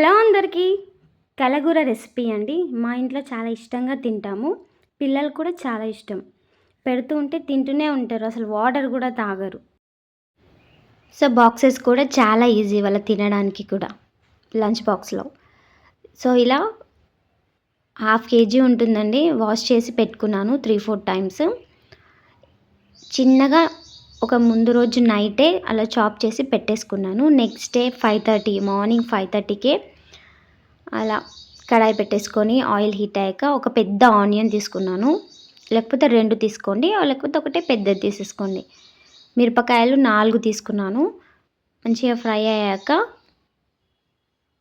Hello అందరికీ. కలగూర recipe అండి. మా ఇంట్లో చాలా ఇష్టంగా తింటాము. పిల్లలు కూడా చాలా ఇష్టం. పెడుతూ ఉంటే తింటూనే ఉంటారు. అసలు వాటర్ కూడా తాగరు. సో బాక్సెస్ కూడా చాలా ఈజీ వాళ్ళ తినడానికి కూడా. లంచ్ బాక్స్లో. సో ఇలా హాఫ్ కేజీ ఉంటుందండి. వాష్ చేసి పెట్టుకున్నాను త్రీ ఫోర్ టైమ్స్. చిన్నగా ఒక ముందు రోజు నైటే అలా చాప్ చేసి పెట్టేసుకున్నాను. Next day five thirty morning five థర్టీకే అలా కడాయి పెట్టేసుకొని ఆయిల్ హీట్ అయ్యాక ఒక పెద్ద ఆనియన్ తీసుకున్నాను. లేకపోతే రెండు తీసుకోండి లేకపోతే ఒకటే పెద్దది తీసేసుకోండి. మిరపకాయలు నాలుగు తీసుకున్నాను. మంచిగా ఫ్రై అయ్యాక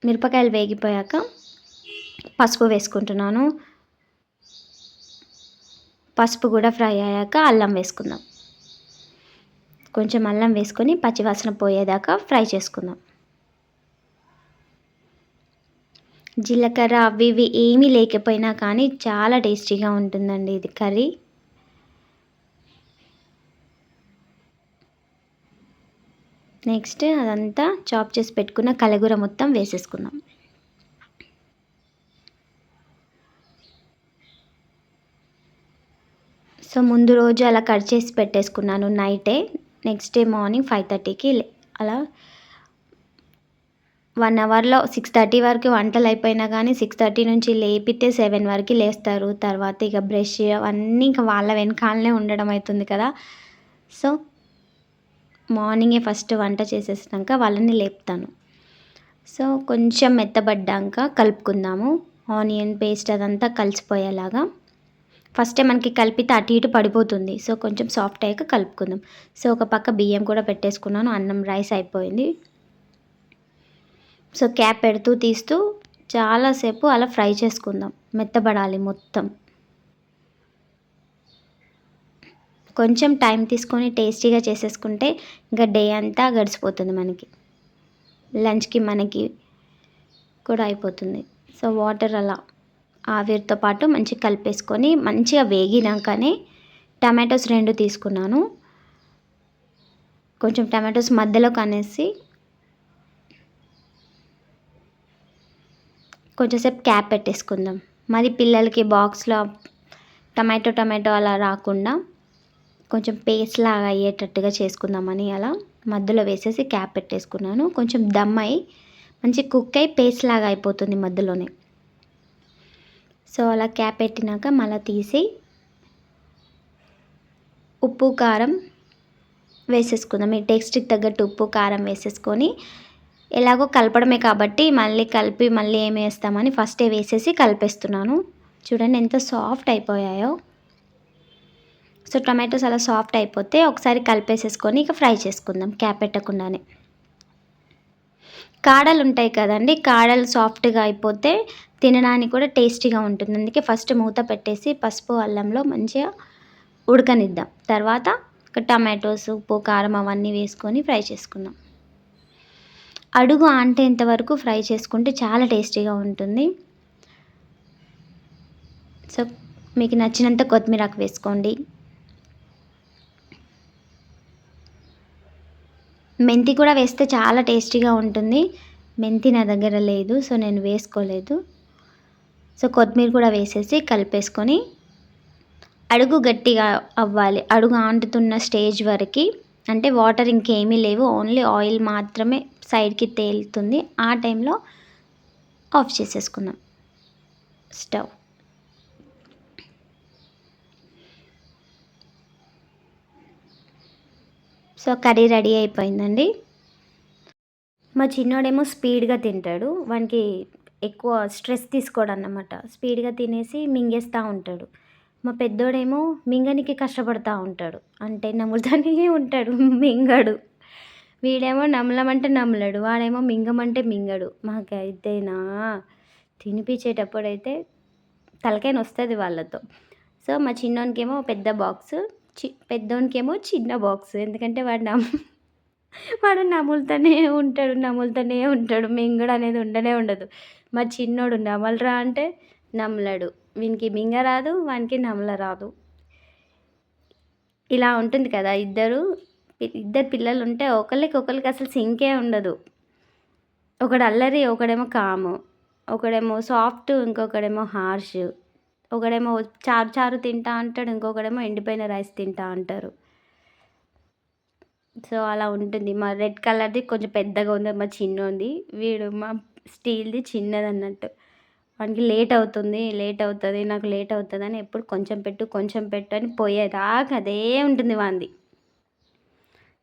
మిరపకాయలు వేగిపోయాక పసుపు వేసుకుంటున్నాను. పసుపు కూడా ఫ్రై అయ్యాక అల్లం వేసుకుందాం. కొంచెం అల్లం వేసుకొని పచ్చివాసన పోయేదాకా ఫ్రై చేసుకుందాం. జీలకర్ర అవి ఇవి ఏమీ లేకపోయినా కానీ చాలా టేస్టీగా ఉంటుందండి ఇది కర్రీ. నెక్స్ట్ అదంతా చాప్ చేసి పెట్టుకున్న కలగూర మొత్తం వేసేసుకుందాం. సో ముందు రోజు అలా కట్ చేసి పెట్టేసుకున్నాను నైటే నెక్స్ట్ డే మార్నింగ్ ఫైవ్ థర్టీకి అలా వన్ అవర్లో సిక్స్ థర్టీ వరకు వంటలు అయిపోయినా కానీ సిక్స్ థర్టీ నుంచి లేపితే సెవెన్ వరకు లేస్తారు. తర్వాత ఇక బ్రష్ అవన్నీ ఇంకా వాళ్ళ వెనకాలనే ఉండడం అవుతుంది కదా. సో మార్నింగే ఫస్ట్ వంట చేసేసినాక వాళ్ళని లేపుతాను. సో కొంచెం మెత్తబడ్డాక కలుపుకుందాము. ఆనియన్ పేస్ట్ అదంతా కలిసిపోయేలాగా. ఫస్టే మనకి కలిపితే అటు ఇటు పడిపోతుంది. సో కొంచెం సాఫ్ట్ అయ్యాక కలుపుకుందాం. సో ఒక పక్క బియ్యం కూడా పెట్టేసుకున్నాను. అన్నం రైస్ అయిపోయింది. సో క్యాప్ పెడుతూ తీస్తూ చాలాసేపు అలా ఫ్రై చేసుకుందాం. మెత్తబడాలి మొత్తం. కొంచెం టైం తీసుకొని టేస్టీగా చేసేసుకుంటే ఇంకా డే అంతా గడిచిపోతుంది మనకి. లంచ్కి మనకి కూడా అయిపోతుంది. సో వాటర్ అలా ఆవిరితో పాటు మంచిగా కలిపేసుకొని మంచిగా వేగినాకనే టమాటోస్ రెండు తీసుకున్నాను. కొంచెం టమాటోస్ మధ్యలో కనేసి కొంచెంసేపు క్యాప్ పెట్టేసుకుందాం. మరి పిల్లలకి బాక్స్లో టమాటో టమాటో అలా రాకుండా కొంచెం పేస్ట్ లాగా అయ్యేటట్టుగా చేసుకుందామని అలా మధ్యలో వేసేసి క్యాప్ పెట్టేసుకున్నాను. కొంచెం దమ్ అయి మంచి కుక్ అయి పేస్ట్ లాగా అయిపోతుంది మధ్యలోనే. సో అలా క్యాప్ పెట్టినాక మళ్ళీ తీసి ఉప్పు కారం వేసేసుకుందాం. మీ టేస్ట్కి తగ్గట్టు ఉప్పు కారం వేసేసుకొని ఎలాగో కలపడమే కాబట్టి మళ్ళీ కలిపి మళ్ళీ ఏం వేస్తామని ఫస్టే వేసేసి కలిపేస్తున్నాను. చూడండి ఎంత సాఫ్ట్ అయిపోయాయో. సో టమాటోస్ అలా సాఫ్ట్ అయిపోతే ఒకసారి కలిపేసేసుకొని ఇక ఫ్రై చేసుకుందాం క్యాప్ పెట్టకుండానే. కాడలు ఉంటాయి కదండి కాడలు సాఫ్ట్గా అయిపోతే తినడానికి కూడా టేస్టీగా ఉంటుంది. అందుకే ఫస్ట్ మూత పెట్టేసి పసుపు అల్లంలో మంచిగా ఉడకనిద్దాం. తర్వాత టమాటోస్ ఉప్పు కారం అవన్నీ వేసుకొని ఫ్రై చేసుకుందాం. అడుగు అంటేంత వరకు ఫ్రై చేసుకుంటే చాలా టేస్టీగా ఉంటుంది. సో మీకు నచ్చినంత కొత్తిమీరకు వేసుకోండి. మెంతి కూడా వేస్తే చాలా టేస్టీగా ఉంటుంది. మెంతి నా దగ్గర లేదు సో నేను వేసుకోలేదు. సో కొత్తిమీర కూడా వేసేసి కలిపేసుకొని అడుగు గట్టిగా అవ్వాలి. అడుగు ఆంటుతున్న స్టేజ్ వరకు. అంటే వాటర్ ఇంకేమీ లేవు ఓన్లీ ఆయిల్ మాత్రమే సైడ్కి తేలుతుంది. ఆ టైంలో ఆఫ్ చేసేసుకుందాం. స్టవ్. సో కర్రీ రెడీ అయిపోయిందండి. మా చిన్నోడేమో స్పీడ్గా తింటాడు. వానికి ఎక్కువ స్ట్రెస్ తీసుకోడు అన్నమాట స్పీడ్గా తినేసి మింగేస్తూ ఉంటాడు. మా పెద్దోడేమో మింగనికి కష్టపడుతూ ఉంటాడు. అంటే నమ్ముతానే ఉంటాడు. మింగడు. వీడేమో నమ్మలమంటే నమ్మలేడు వాడేమో మింగమంటే మింగడు. మాకైతేనా? తినిపించేటప్పుడైతే తలకైన వస్తుంది వాళ్ళతో. సో మా చిన్నోనికేమో పెద్ద బాక్స్ చి పెద్దోనికేమో చిన్న బాక్స్. ఎందుకంటే వాడు నమ్ వాడు నములుతూనే ఉంటాడు నములుతూనే ఉంటాడు. మింగడు అనేది ఉండనే ఉండదు. మా చిన్నోడు నమలరా అంటే నమలడు. వీనికి మింగ రాదు వానికి నమల రాదు ఇలా ఉంటుంది కదా ఇద్దరు. ఇద్దరు పిల్లలు ఉంటే ఒకరికి ఒకరికి అసలు సింకే ఉండదు. ఒకడు అల్లరి ఒకడేమో కాము ఒకడేమో సాఫ్ట్ ఇంకొకడేమో హార్ష్ ఒకడేమో చారు చారు తింటా అంటాడు ఇంకొకడేమో ఎండిపోయిన రైస్ తింటా అంటారు. సో అలా ఉంటుంది. మా రెడ్ కలర్ది కొంచెం పెద్దగా ఉంది మా చిన్న ఉంది వీడు మా స్టీల్ది చిన్నది అన్నట్టు వానికి లేట్ అవుతుంది లేట్ అవుతుంది నాకు లేట్ అవుతుంది అని ఎప్పుడు కొంచెం పెట్టు కొంచెం పెట్టు అని పోయేదాకా అదే ఉంటుంది వాంది.